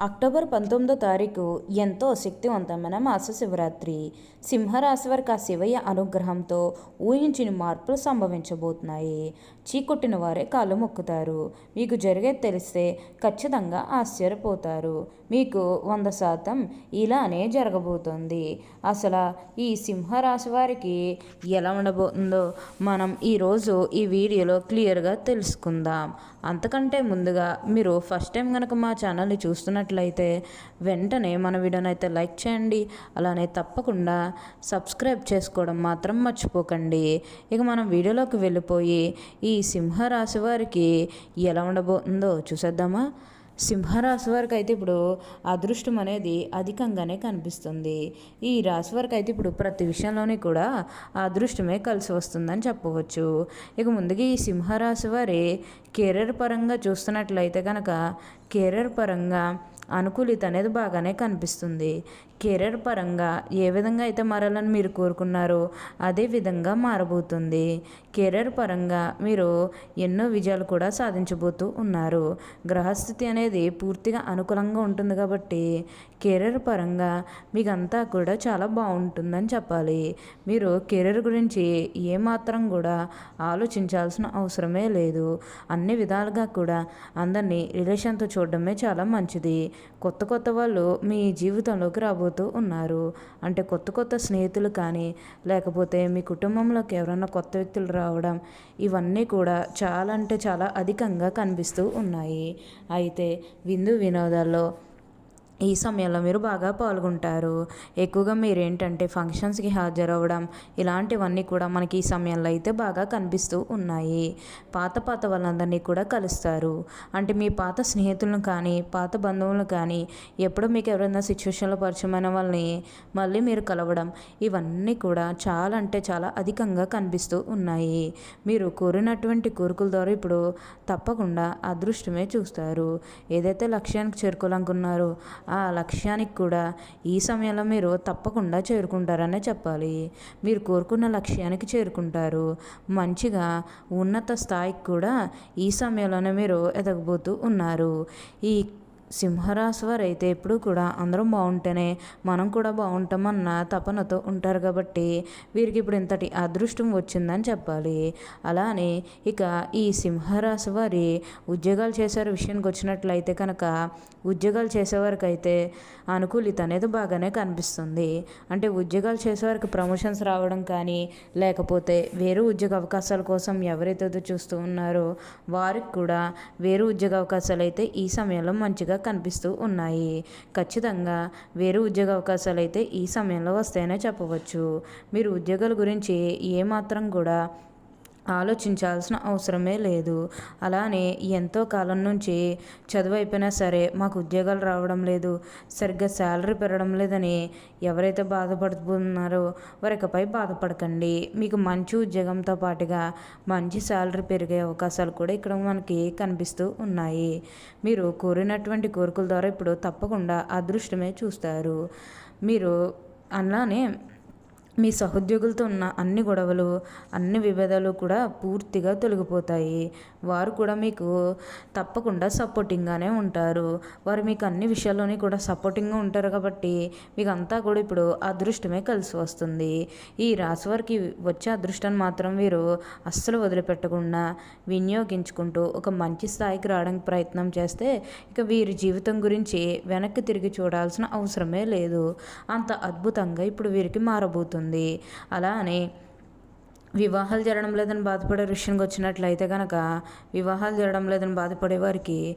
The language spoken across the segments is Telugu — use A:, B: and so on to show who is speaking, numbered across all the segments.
A: అక్టోబర్ పంతొమ్మిదో తారీఖు ఎంతో శక్తివంతమైన మాస శివరాత్రి సింహరాశి వారికి ఆ శివయ్య అనుగ్రహంతో ఊహించిన మార్పులు సంభవించబోతున్నాయి. చీకొట్టిన వారే కాలు మొక్కుతారు. మీకు జరిగేది తెలిస్తే ఖచ్చితంగా ఆశ్చర్యపోతారు. మీకు వంద శాతం ఇలానే జరగబోతుంది. అసలు ఈ సింహరాశి వారికి ఎలా ఉండబోతుందో మనం ఈరోజు ఈ వీడియోలో క్లియర్గా తెలుసుకుందాం. అంతకంటే ముందుగా మీరు ఫస్ట్ టైం కనుక మా ఛానల్ని చూస్తున్నట్లయితే వెంటనే మన వీడియోని అయితే లైక్ చేయండి. అలానే తప్పకుండా సబ్స్క్రైబ్ చేసుకోవడం మాత్రం మర్చిపోకండి. ఇక మనం వీడియోలోకి వెళ్ళిపోయి ఈ సింహరాశి వారికి ఎలా ఉండబోతుందో చూసేద్దామా? సింహరాశి వారికి అయితే ఇప్పుడు అదృష్టం అనేది అధికంగానే కనిపిస్తుంది. ఈ రాశి వారికి అయితే ఇప్పుడు ప్రతి విషయంలోనే కూడా అదృష్టమే కలిసి వస్తుందని చెప్పవచ్చు. ఇక ముందుగా ఈ సింహరాశి వారి కెరీర్ పరంగా చూస్తున్నట్లయితే కనుక కెరీర్ పరంగా అనుకూలిత అనేది బాగానే కనిపిస్తుంది. కెరీర్ పరంగా ఏ విధంగా అయితే మారాలని మీరు కోరుకున్నారో అదే విధంగా మారబోతుంది. కెరీర్ పరంగా మీరు ఎన్నో విజయాలు కూడా సాధించబోతూ ఉన్నారు. గ్రహస్థితి అనేది పూర్తిగా అనుకూలంగా ఉంటుంది కాబట్టి కెరీర్ పరంగా మీకంతా కూడా చాలా బాగుంటుందని చెప్పాలి. మీరు కెరీర్ గురించి ఏమాత్రం కూడా ఆలోచించాల్సిన అవసరమే లేదు. అన్ని విధాలుగా కూడా అందరినీ రిలేషన్తో చూడడమే చాలా మంచిది. కొత్త కొత్త వాళ్ళు మీ జీవితంలోకి రాబో అవుతూ ఉన్నారు. అంటే కొత్త కొత్త స్నేహితులు కానీ లేకపోతే మీ కుటుంబంలోకి ఎవరైనా కొత్త వ్యక్తులు రావడం ఇవన్నీ కూడా చాలా అంటే చాలా అధికంగా కనిపిస్తూ ఉన్నాయి. అయితే విందు వినోదాల్లో ఈ సమయంలో మీరు బాగా పాల్గొంటారు. ఎక్కువగా మీరు ఏంటంటే ఫంక్షన్స్కి హాజరవ్వడం ఇలాంటివన్నీ కూడా మనకి ఈ సమయంలో అయితే బాగా కనిపిస్తూ ఉన్నాయి. పాత పాత వాళ్ళందరినీ కూడా కలుస్తారు. అంటే మీ పాత స్నేహితులను కానీ పాత బంధువులను కానీ ఎప్పుడో మీకు ఎవరైనా సిచ్యువేషన్లో పరిచయమైన వాళ్ళని మళ్ళీ మీరు కలవడం ఇవన్నీ కూడా చాలా అంటే చాలా అధికంగా కనిపిస్తూ ఉన్నాయి. మీరు కోరినటువంటి కోరికల ద్వారా ఇప్పుడు తప్పకుండా అదృష్టమే చూస్తారు. ఏదైతే లక్ష్యానికి చేరుకోవాలనుకున్నారో ఆ లక్ష్యానికి కూడా ఈ సమయంలో మీరు తప్పకుండా చేరుకుంటారనే చెప్పాలి. మీరు కోరుకున్న లక్ష్యానికి చేరుకుంటారు. మంచిగా ఉన్నత స్థాయికి కూడా ఈ సమయంలోనే మీరు ఎదగబోతూ ఉన్నారు. ఈ సింహరాశి వారు అయితే ఎప్పుడు కూడా అందరం బాగుంటేనే మనం కూడా బాగుంటామన్న తపనతో ఉంటారు కాబట్టి వీరికి ఇప్పుడు ఇంతటి అదృష్టం వచ్చిందని చెప్పాలి. అలానే ఇక ఈ సింహరాశి వారి ఉద్యోగాలు చేసే విషయానికి వచ్చినట్లయితే కనుక ఉద్యోగాలు చేసేవారికి అయితే అనుకూలిత అనేది బాగానే కనిపిస్తుంది. అంటే ఉద్యోగాలు చేసేవారికి ప్రమోషన్స్ రావడం కానీ లేకపోతే వేరే ఉద్యోగ అవకాశాల కోసం ఎవరైతే చూస్తూ ఉన్నారో వారికి కూడా వేరే ఉద్యోగ అవకాశాలు అయితే ఈ సమయంలో మంచిగా కనిపిస్తూ ఉన్నాయి. ఖచ్చితంగా వేరే ఉద్యోగ అవకాశాలు అయితే ఈ సమయంలో వస్తాయనే చెప్పవచ్చు. మీరు ఉద్యోగాల గురించి ఏమాత్రం కూడా ఆలోచించాల్సిన అవసరమే లేదు. అలానే ఎంతో కాలం నుంచి చదువు అయిపోయినా సరే మాకు ఉద్యోగాలు రావడం లేదు. సరిగ్గా శాలరీ పెరగడం లేదని ఎవరైతే బాధపడుతున్నారో వారికపై బాధపడకండి. మీకు మంచి ఉద్యోగంతో పాటుగా మంచి శాలరీ పెరిగే అవకాశాలు కూడా ఇక్కడ మనకి కనిపిస్తూ ఉన్నాయి. మీరు కోరినటువంటి కోరికల ద్వారా ఇప్పుడు తప్పకుండా అదృష్టమే చూస్తారు. మీరు అలానే మీ సహోద్యోగులతో ఉన్న అన్ని గొడవలు అన్ని విభేదాలు కూడా పూర్తిగా తొలగిపోతాయి. వారు కూడా మీకు తప్పకుండా సపోర్టింగ్గానే ఉంటారు. వారు మీకు అన్ని విషయాల్లోని కూడా సపోర్టింగ్గా ఉంటారు కాబట్టి మీకు అంతా కూడా ఇప్పుడు అదృష్టమే కలిసి వస్తుంది. ఈ రాశి వారికి వచ్చే అదృష్టాన్ని మాత్రం వీరు అస్సలు వదిలిపెట్టకుండా వినియోగించుకుంటూ ఒక మంచి స్థాయికి రావడానికి ప్రయత్నం చేస్తే ఇక వీరి జీవితం గురించి వెనక్కి తిరిగి చూడాల్సిన అవసరమే లేదు. అంత అద్భుతంగా ఇప్పుడు వీరికి మారబోతుంది. అలానే వివాహాలు జరగడం లేదని బాధపడే విషయానికి వచ్చినట్లయితే కనుక వివాహాలు జరగడం లేదని బాధపడే వారికి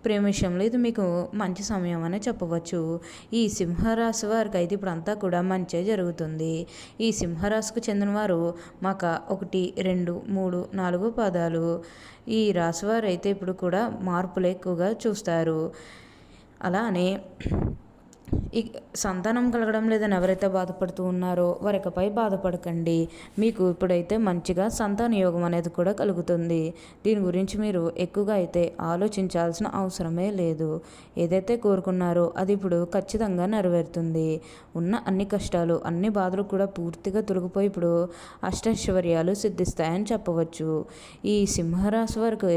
A: ప్రేమ విషయంలో ఇది మీకు మంచి సమయం అని చెప్పవచ్చు. ఈ సింహరాశి వారికి అయితే ఇప్పుడు అంతా కూడా మంచి జరుగుతుంది. ఈ సింహరాశికి చెందిన వారు మాకు ఒకటి రెండు మూడు నాలుగు పదాలు. ఈ రాశివారు అయితే ఇప్పుడు కూడా మార్పులు ఎక్కువగా చూస్తారు. అలానే ఈ సంతానం కలగడం లేదని ఎవరైతే బాధపడుతూ ఉన్నారో వారికపై బాధపడకండి. మీకు ఇప్పుడైతే మంచిగా సంతాన యోగం అనేది కూడా కలుగుతుంది. దీని గురించి మీరు ఎక్కువగా అయితే ఆలోచించాల్సిన అవసరమే లేదు. ఏదైతే కోరుకున్నారో అది ఇప్పుడు ఖచ్చితంగా నెరవేరుతుంది. ఉన్న అన్ని కష్టాలు అన్ని బాధలు కూడా పూర్తిగా తొలగిపోయి ఇప్పుడు అష్టైశ్వర్యాలు సిద్ధిస్తాయని చెప్పవచ్చు. ఈ సింహరాశి వరకు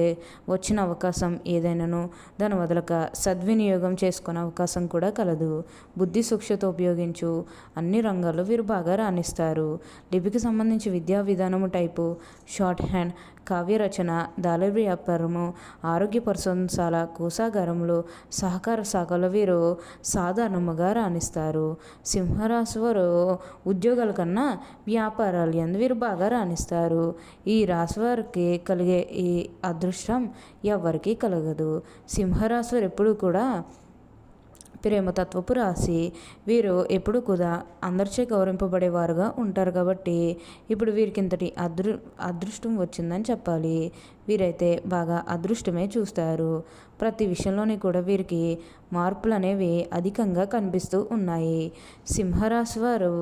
A: వచ్చిన అవకాశం ఏదైనాను దాని వదలక సద్వినియోగం చేసుకునే అవకాశం కూడా కలదు. బుద్ధి సూక్ష్మత ఉపయోగించు. అన్ని రంగాల్లో వీరు బాగా రాణిస్తారు. లిపికి సంబంధించి విద్యా విధానము టైపు షార్ట్ హ్యాండ్ కావ్య రచన దాళ వ్యాపారము ఆరోగ్య పరిశోధనశాల కోసాగారములు సహకార శాఖలో వీరు సాధారణముగా రాణిస్తారు. సింహరాశి వారు ఉద్యోగాల కన్నా వ్యాపారాలు ఎందు వీరు బాగా రాణిస్తారు. ఈ రాశి వారికి కలిగే ఈ అదృష్టం ఎవరికీ కలగదు. సింహరాశి వారు ఎప్పుడూ కూడా ప్రేమతత్వపు రాశి వీరు ఎప్పుడు కూడా అందరిచే గౌరవింపబడేవారుగా ఉంటారు కాబట్టి ఇప్పుడు వీరికి ఇంతటి అదృ అదృష్టం వచ్చిందని చెప్పాలి. వీరైతే బాగా అదృష్టమే చూస్తారు. ప్రతి విషయంలోని కూడా వీరికి మార్పులు అనేవి అధికంగా కనిపిస్తూ ఉన్నాయి. సింహరాశి వారు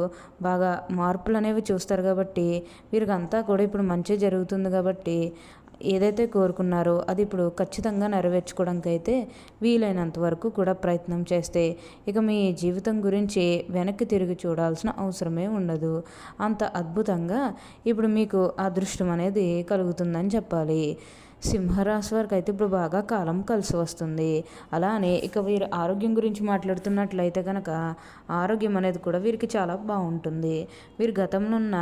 A: బాగా మార్పులు అనేవి చూస్తారు కాబట్టి వీరికి అంతా కూడా ఇప్పుడు మంచి జరుగుతుంది కాబట్టి ఏదైతే కోరుకున్నారో అది ఇప్పుడు ఖచ్చితంగా నెరవేర్చుకోవడానికి అయితే వీలైనంత వరకు కూడా ప్రయత్నం చేస్తే ఇక మీ జీవితం గురించి వెనక్కి తిరిగి చూడాల్సిన అవసరమే ఉండదు. అంత అద్భుతంగా ఇప్పుడు మీకు అదృష్టం అనేది కలుగుతుందని చెప్పాలి. సింహరాశి వారికి అయితే ఇప్పుడు బాగా కాలం కలిసి వస్తుంది. అలానే ఇక వీరు ఆరోగ్యం గురించి మాట్లాడుతున్నట్లయితే కనుక ఆరోగ్యం అనేది కూడా వీరికి చాలా బాగుంటుంది. వీరు గతంలో ఉన్న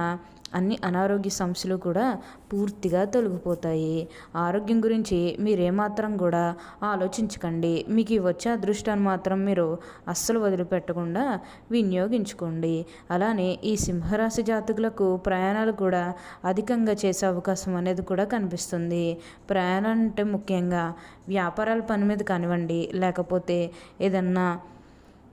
A: అన్ని అనారోగ్య సమస్యలు కూడా పూర్తిగా తొలగిపోతాయి. ఆరోగ్యం గురించి మీరేమాత్రం కూడా ఆలోచించకండి. మీకు వచ్చే అదృష్టాన్ని మాత్రం మీరు అస్సలు వదిలిపెట్టకుండా వినియోగించుకోండి. అలానే ఈ సింహరాశి జాతకులకు ప్రయాణాలు కూడా అధికంగా చేసే అవకాశం అనేది కూడా కనిపిస్తుంది. ప్రయాణం అంటే ముఖ్యంగా వ్యాపారాల పని మీద కానివ్వండి లేకపోతే ఏదన్నా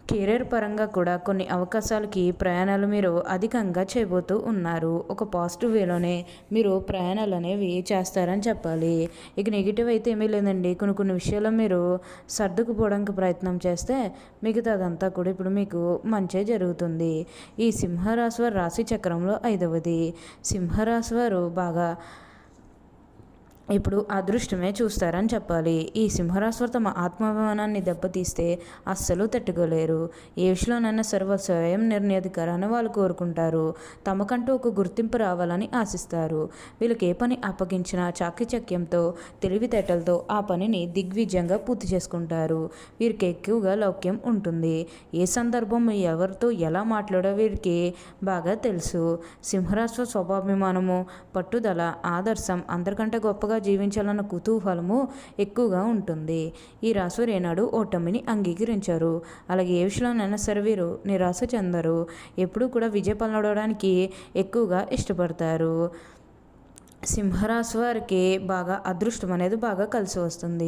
A: కెరీర్ పరంగా కూడా కొన్ని అవకాశాలకి ప్రయాణాలు మీరు అధికంగా చేయబోతూ ఉన్నారు. ఒక పాజిటివ్ వేలోనే మీరు ప్రయాణాలు అనేవి చేస్తారని చెప్పాలి. ఇక నెగిటివ్ అయితే ఏమీ లేదండి. కొన్ని కొన్ని విషయాల్లో మీరు సర్దుకుపోవడానికి ప్రయత్నం చేస్తే మిగతాదంతా కూడా ఇప్పుడు మీకు మంచే జరుగుతుంది. ఈ సింహరాశి వారు రాశి చక్రంలో ఐదవది. సింహరాశి వారు బాగా ఇప్పుడు అదృష్టమే చూస్తారని చెప్పాలి. ఈ సింహరాశి తమ ఆత్మాభిమానాన్ని దెబ్బతీస్తే అస్సలు తట్టుకోలేరు. ఏ విషయంలోనైనా సర్వ స్వయం నిర్ణయాధికారాన్ని వాళ్ళు కోరుకుంటారు. తమకంటూ ఒక గుర్తింపు రావాలని ఆశిస్తారు. వీళ్ళకి ఏ పని అప్పగించినా చాకచక్యంతో తెలివితేటలతో ఆ పనిని దిగ్విజయంగా పూర్తి చేసుకుంటారు. వీరికి ఎక్కువగా లౌక్యం ఉంటుంది. ఏ సందర్భం ఎవరితో ఎలా మాట్లాడో వీరికి బాగా తెలుసు. సింహరాశి స్వభాభిమానము పట్టుదల ఆదర్శం అందరికంటే గొప్పగా జీవించాలన్న కుతూహలము ఎక్కువగా ఉంటుంది. ఈ రాశివారు ఏనాడు ఓటమిని అంగీకరించారు. అలాగే ఏ విషయంలోనైనా సరే వీరు నిరాశ చెందరు. ఎప్పుడూ కూడా విజయ పలవడానికి ఎక్కువగా ఇష్టపడతారు. సింహరాశి వారికి బాగా అదృష్టం అనేది బాగా కలిసి వస్తుంది.